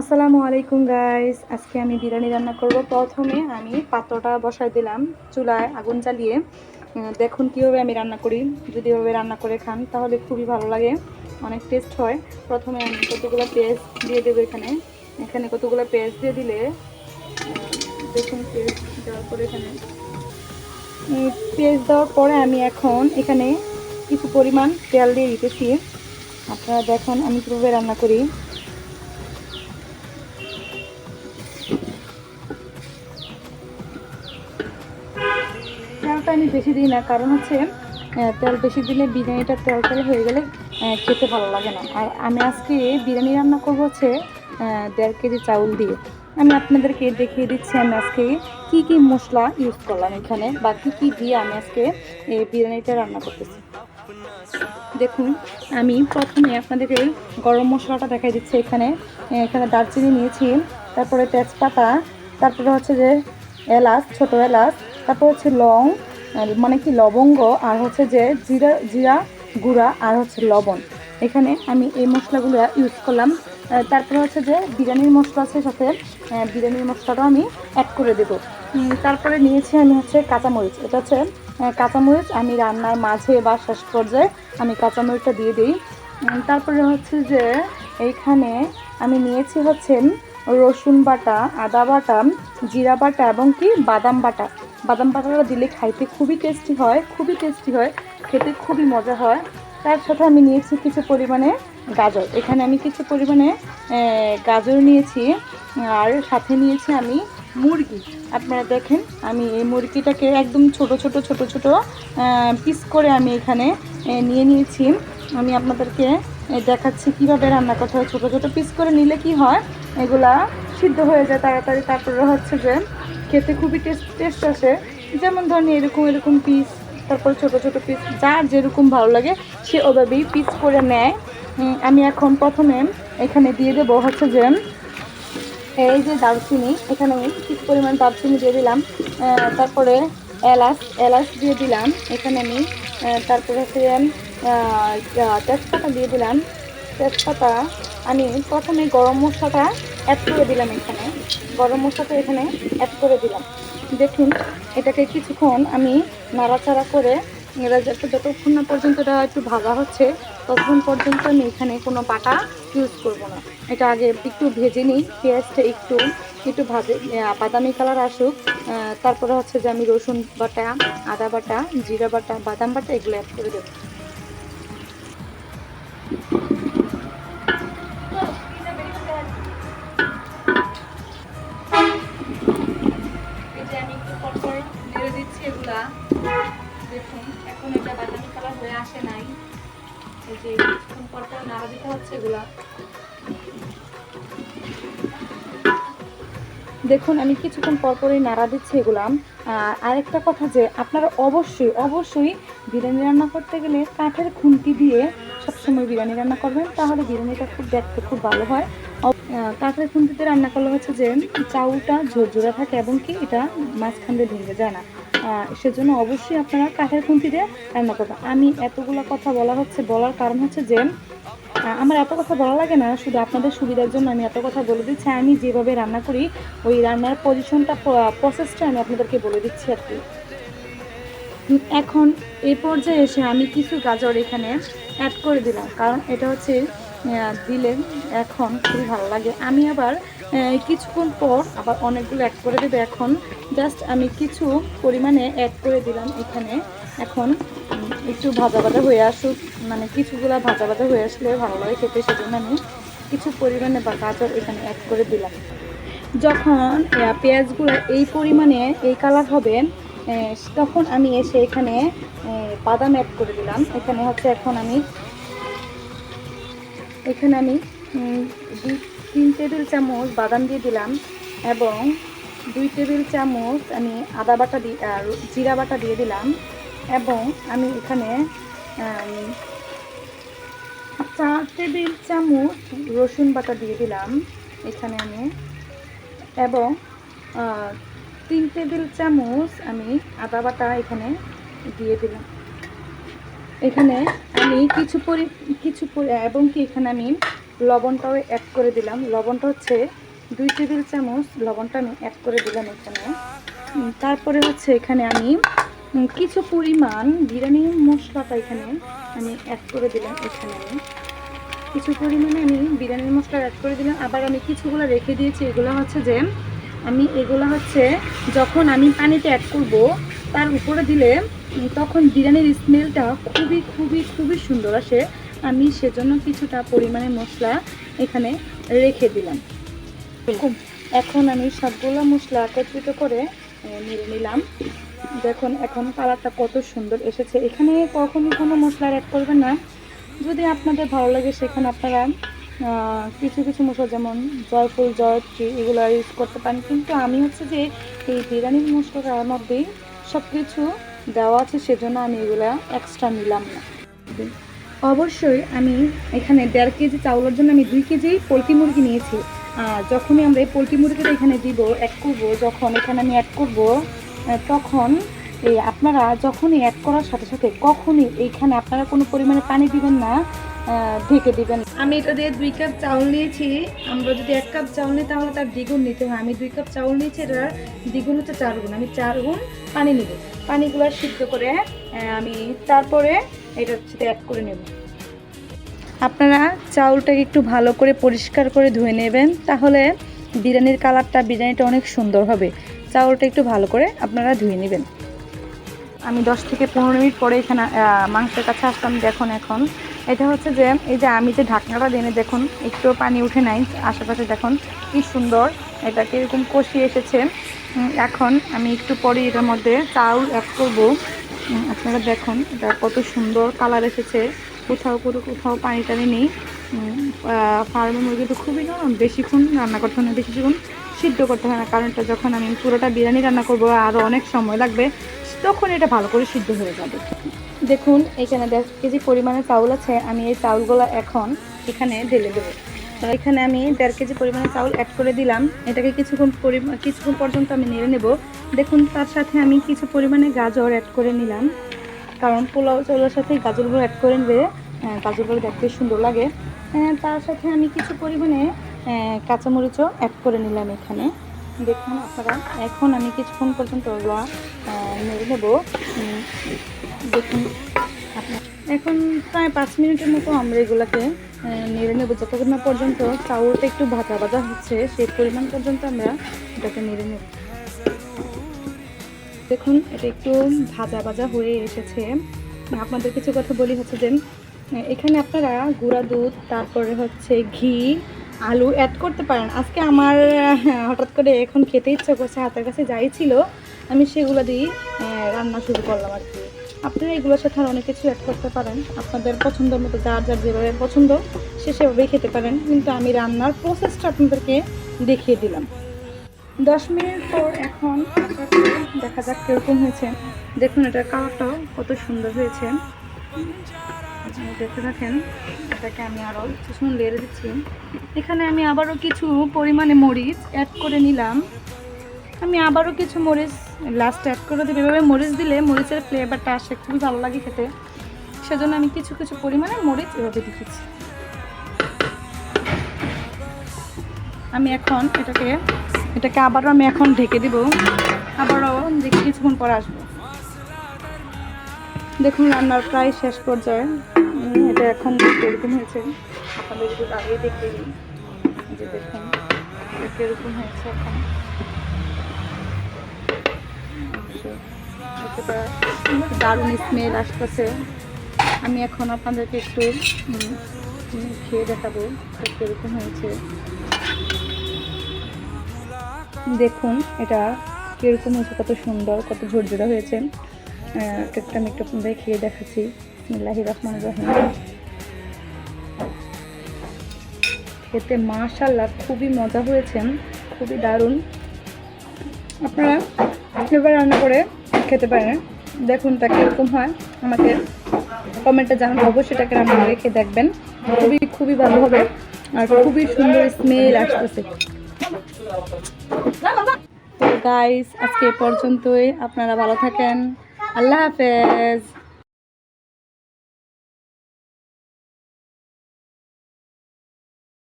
আসসালামু আলাইকুম গাইস আজকে আমি বিরিয়ানি রান্না করব। প্রথমে আমি পাত্রটা বসায় দিলাম চুলায় আগুন জ্বালিয়ে। দেখুন কীভাবে আমি রান্না করি। যদি এভাবে রান্না করে খান, তাহলে খুবই ভালো লাগে, অনেক টেস্ট হয়। প্রথমে আমি কতগুলো পেস্ট দিয়ে দেবো এখানে। এখানে কতগুলো পেস্ট দিয়ে দিলে দেখুন পেস্ট দেওয়ার পরে এখানে। পেস্ট দেওয়ার পরে আমি এখন এখানে কিছু পরিমাণ তেল দিয়ে দিতেছি। আপনারা দেখুন আমি কীভাবে রান্না করি। তেলটা আমি বেশি দিই না, কারণ হচ্ছে তেল বেশি দিলে বিরিয়ানিটা তেল তেল হয়ে গেলে খেতে ভালো লাগে না। আর আমি আজকে বিরিয়ানি রান্না করব হচ্ছে দেড় কেজি চাউল দিয়ে। আমি আপনাদেরকে দেখিয়ে দিচ্ছি আমি আজকে কি কি মশলা ইউজ করলাম এখানে, বা কী কী দিয়ে আমি আজকে এই বিরিয়ানিটা রান্না করতেছি। দেখুন, আমি প্রথমে আপনাদেরকে গরম মশলাটা দেখাই দিচ্ছি এখানে। এখানে দারচিনি নিয়েছি, তারপরে তেজপাতা, তারপরে হচ্ছে যে এলাচ, ছোটো এলাচ তারপর হচ্ছে লং মানে কি লবঙ্গ, আর হচ্ছে যে জিরা জিরা গুঁড়া, আর হচ্ছে লবণ। এখানে আমি এই মশলাগুলো ইউজ করলাম। তারপরে হচ্ছে যে বিরিয়ানির মশলা আছে সাথে বিরিয়ানির মশলাটাও আমি অ্যাড করে দেবো। তারপরে নিয়েছি আমি হচ্ছে কাঁচামরিচ। এটা হচ্ছে কাঁচামরিচ। আমি রান্নার মাঝে বা শেষ পর্যায়ে আমি কাঁচামরিচটা দিয়ে দিই। তারপরে হচ্ছে যে এইখানে আমি নিয়েছি হচ্ছে রসুন বাটা, আদা বাটা, জিরা বাটা এবং কি বাদাম বাটা। বাদাম পাতাটা দিলে খাইতে খুবই টেস্টি হয়, খুবই টেস্টি হয়, খেতে খুবই মজা হয়। তার সাথে আমি নিয়েছি কিছু পরিমাণে গাজর। এখানে আমি কিছু পরিমাণে গাজর নিয়েছি, আর সাথে নিয়েছি আমি মুরগি। আপনারা দেখেন, আমি এই মুরগিটাকে একদম ছোট ছোট ছোট ছোট পিস করে আমি এখানে নিয়ে নিয়েছি। আমি আপনাদেরকে দেখাচ্ছি কীভাবে রান্না করতে হয়। ছোটো ছোটো পিস করে নিলে কি হয়? এগুলা সিদ্ধ হয়ে যায় তাড়াতাড়ি। তারপরে হচ্ছে যে খেতে খুবই টেস্ট টেস্ট আসে। যেমন ধরেন এরকম এরকম পিস তারপর ছোট ছোট পিস যার যেরকম ভালো লাগে, সে ওভাবেই পিস করে নেয়। আমি এখন প্রথমে এখানে দিয়ে দেবো হচ্ছে যে, এই যে দারচিনি, এখানে আমি কিছু পরিমাণ দারচিনি দিয়ে দিলাম। তারপরে এলাচ এলাচ দিয়ে দিলাম। এখানে আমি তারপরে হচ্ছে তেজপাতা দিয়ে দিলাম। তেজপাতা, আমি প্রথমে গরম মশলাটা অ্যাড করে দিলাম এখানে। গরম মশলাটা এখানে অ্যাড করে দিলাম। দেখুন, এটাকে কিছুক্ষণ আমি নাড়াচাড়া করে এরা যতক্ষণ না পর্যন্ত এটা একটু ভাজা হচ্ছে, ততক্ষণ পর্যন্ত আমি এখানে কোনো বাটা ইউজ করব না। এটা আগে একটু ভেজে নিই, পেঁয়াজটা একটু একটু ভাজে বাদামি কালার আসুক তারপরে হচ্ছে যে আমি রসুন বাটা, আদা বাটা, জিরা বাটা, বাদাম বাটা এগুলো অ্যাড করে দেবো। দেখুন কিছুক্ষণ পর নাড়া এগুলা। আমি কিছুক্ষণ পরপরই নাড়া দিচ্ছি এগুলা। আর আরেকটা কথা যে, আপনারা অবশ্যই অবশ্যই বিরিয়ানি রান্না করতে গেলে কাঠের খুন্তি দিয়ে সবসময় বিরিয়ানি রান্না করবেন। তাহলে বিরিয়ানিটা খুব দেখতে খুব ভালো হয়। কাঠের খুন্তিতে রান্না করলে হচ্ছে যে, চাউলটা ঝরঝরা থাকে এবং কি এটা মাঝখান দিয়ে ভেঙে যায় না। সেজন্য অবশ্যই আপনারা কাঠের খুন্তিতে রান্না করবেন। আমি এতগুলো কথা বলা হচ্ছে, বলার কারণ হচ্ছে যে আমার এত কথা বলা লাগে না, শুধু আপনাদের সুবিধার জন্য আমি এত কথা বলে দিচ্ছি। আমি যেভাবে রান্না করি, ওই রান্নার পজিশনটা প্রসেসটা আমি আপনাদেরকে বলে দিচ্ছি আর কি। এখন এই পর্যায়ে এসে আমি কিছু গাজর এখানে অ্যাড করে দিলাম, কারণ এটা হচ্ছে দিলে এখন খুবই ভালো লাগে। আমি আবার কিছুক্ষণ পর আবার অনেকগুলো অ্যাড করে দেবে এখন। জাস্ট আমি কিছু পরিমাণে অ্যাড করে দিলাম এখানে। এখন একটু ভাজা ভাজা হয়ে আসুক মানে কিছুগুলো ভাজা ভাজা হয়ে আসলে ভালো লাগে খেতে, সেজন্য আমি কিছু পরিমাণে বা গাজর এখানে অ্যাড করে দিলাম। যখন পেঁয়াজগুলো এই পরিমাণে, এই কালার হবে তখন আমি এসে এখানে বাদাম অ্যাড করে দিলাম। এখানে হচ্ছে এখন আমি, এখানে আমি তিন টেবিল চামচ বাদাম দিয়ে দিলাম এবং দুই টেবিল চামচ আমি আদা বাটা দিয়ে আর জিরা বাটা দিয়ে দিলাম এবং আমি এখানে চার টেবিল চামচ রসুন বাটা দিয়ে দিলাম এখানে আমি এবং তিন টেবিল চামচ আমি আদা বাটা এখানে দিয়ে দিলাম। এখানে আমি কিছু পরি, কিছু এবং কি এখানে আমি লবণটাও অ্যাড করে দিলাম। লবণটা হচ্ছে দুই টেবিল চামচ লবণটা আমি অ্যাড করে দিলাম এখানে। তারপরে হচ্ছে এখানে আমি কিছু পরিমাণ বিরিয়ানি মশলাটা এখানে আমি অ্যাড করে দিলাম এখানে। আমি কিছু পরিমাণে আমি বিরিয়ানির মশলা অ্যাড করে দিলাম। আবার আমি কিছুগুলো রেখে দিয়েছি। এগুলো হচ্ছে যে, আমি এগুলো হচ্ছে যখন আমি পানিতে অ্যাড করব, তার উপরে দিলে তখন বিরিয়ানির স্মেলটা খুবই খুবই খুবই সুন্দর আসে। আমি সেজন্য কিছুটা পরিমাণে মশলা এখানে রেখে দিলাম। এখন আমি সবগুলো মশলা একত্রিত করে নেড়ে নিলাম। দেখুন এখন কালারটা কত সুন্দর এসেছে। এখানে কখনই কোনো মশলা অ্যাড করবেন না। যদি আপনাদের ভালো লাগে সেখানে আপনারা কিছু কিছু মশলা যেমন জয়ফুল জয়ত্রী এগুলো ইউজ করতে পারেন। কিন্তু আমি হচ্ছে যে এই বিরিয়ানির মশলাটার মধ্যেই সব কিছু দেওয়া আছে সেজন্য আমি এগুলা এক্সট্রা নিলাম না। অবশ্যই আমি এখানে দেড় কেজি চাউলের জন্য আমি দুই কেজি পোলট্রি মুরগি নিয়েছি। যখনই আমরা এই পোলট্রি মুরগিটা এখানে দিব অ্যাড করব, যখন এখানে আমি অ্যাড করব তখন এই আপনারা যখনই অ্যাড করার সাথে সাথে কখনই এইখানে আপনারা কোনো পরিমাণে পানি দিবেন না ঢেকে দিবেন। আমি এটা দিয়ে দুই কাপ চাউল নিয়েছি। আমরা যদি এক কাপ চাউল নিই তাহলে তার দ্বিগুণ নিতে হয়। আমি দুই কাপ চাউল নিয়েছি, এটার দ্বিগুণ হচ্ছে চার গুণ। আমি চার গুণ পানি নেব। পানিগুলো সিদ্ধ করে আমি তারপরে এটা হচ্ছে অ্যাড করে নেব। আপনারা চাউলটাকে একটু ভালো করে পরিষ্কার করে ধুয়ে নেবেন তাহলে বিরিয়ানির কালারটা বিরিয়ানিটা অনেক সুন্দর হবে। চাউলটা একটু ভালো করে আপনারা ধুয়ে নেবেন। আমি দশ থেকে পনেরো মিনিট পরে এখানে মাংসের কাছে আসলাম দেখুন এখন। এটা হচ্ছে যে এই যে আমি যে ঢাকনাটা দিনে দেখুন একটু পানি উঠে নাই আশেপাশে দেখুন কি সুন্দর এটা কীরকম কষিয়ে এসেছে। এখন আমি একটু পরে এটার মধ্যে চাউল অ্যাড করব। আপনারা দেখুন, এটা কত সুন্দর কালার এসেছে। কোথাও পুরো কোথাও পানি টানি নেই। ফার্মের মুরগি তো খুবই নরম, বেশিক্ষণ রান্না করতে হয় না, বেশিক্ষণ সিদ্ধ করতে হয় না। কারণ এটা যখন আমি পুরোটা বিরিয়ানি রান্না করব আরও অনেক সময় লাগবে, তখন এটা ভালো করে সিদ্ধ হয়ে যাবে। দেখুন, এখানে দেড় কেজি পরিমাণে চাউল আছে, আমি এই চাউলগুলো এখন এখানে ঢেলে দেবো। এখানে আমি দেড় কেজি পরিমাণে চাউল অ্যাড করে দিলাম। এটাকে কিছুক্ষণ কিছুক্ষণ পর্যন্ত আমি নেড়ে নেব। দেখুন তার সাথে আমি কিছু পরিমাণে গাজর অ্যাড করে নিলাম। কারণ পোলাও চাউলের সাথে গাজরগুলো অ্যাড করে নেবে আহ, গাজরগুলো দেখতে সুন্দর লাগে। তার সাথে আমি কিছু পরিমাণে কাঁচামরিচও অ্যাড করে নিলাম এখানে। দেখুন আপনারা এখন আমি কিছুক্ষণ পর্যন্ত ওগুলো নেড়ে নেব। দেখুন এখন প্রায় পাঁচ মিনিটের মতো আমরা এগুলোকে নেড়ে নেব যতক্ষণ না পর্যন্ত চাউলটা একটু ভাজা ভাজা হচ্ছে, সেই পরিমাণ পর্যন্ত আমরা এটাকে নেড়ে নেব। দেখুন, এটা একটু ভাজা ভাজা হয়ে এসেছে। আপনাদের কিছু কথা বলি হচ্ছে যে, এখানে আপনারা গুঁড়া দুধ, তারপরে হচ্ছে ঘি, আলু অ্যাড করতে পারেন। আজকে আমার, হঠাৎ করে এখন খেতে ইচ্ছা করছে, হাতের কাছে যাই ছিল আমি সেগুলো দিয়েই রান্না শুরু করলাম আর কি। আপনারা এগুলোর সাথে আর অনেক কিছু অ্যাড করতে পারেন। আপনাদের পছন্দের মতো যার যার যেভাবে পছন্দ, সে সেভাবেই খেতে পারেন। কিন্তু আমি রান্নার প্রসেসটা আপনাদেরকে দেখিয়ে দিলাম। দশ মিনিট পর এখন দেখা যাক কীরকম হয়েছে। দেখুন এটার কালারটাও কত সুন্দর হয়েছে। আপনারা দেখে থাকেন, এটাকে আমি আরও কিছুক্ষণ লেড়ে দিচ্ছি। এখানে আমি আবারও কিছু পরিমাণে মরিচ অ্যাড করে নিলাম। আমি আবারও কিছু মরিচ লাস্ট অ্যাড করে দেবো। এভাবে মরিচ দিলে মরিচের ফ্লেভারটা আসে, খুবই ভালো লাগে খেতে। সেজন্য আমি কিছু কিছু পরিমাণে মরিচ এভাবে দিচ্ছি আমি এখন এটাকে এটাকে আবারও আমি এখন ঢেকে দিব। আবারও দেখি কিছুক্ষণ পর আসব। দেখুন, রান্নার প্রায় শেষ পর্যায়ে। এটা এখন এরকম হয়েছে। আপনাদের যদি আগে দেখে যে দেখুন, এটা কীরকম হয়েছে এখন। দারুণ স্মেল আসতেছে। আমি এখন আপনাদেরকে একটু খেয়ে দেখাবো কীরকম হয়েছে। দেখুন, এটা কীরকম হয়েছে, কত সুন্দর, কত ঝরঝরা হয়েছে। কেকটা আমি একটু আপনাদের খেয়ে দেখাচ্ছি। বিসমিল্লাহির রহমান রহিম। খেতে মাশাল্লাহ খুবই মজা হয়েছে, খুবই দারুণ। আপনারা এবার রান্না করে খেতে পারেন দেখুন তা কীরকম হয়। আমাকে কমেন্টে জানান, অবশ্যই সেটাকে রান্না করে খেয়ে দেখবেন। খুবই খুবই ভালো হবে আর খুবই সুন্দর স্মেল আসতেছে। তো গাইস আজকে পর্যন্তই। আপনারা ভালো থাকেন। আল্লাহ হাফেজ।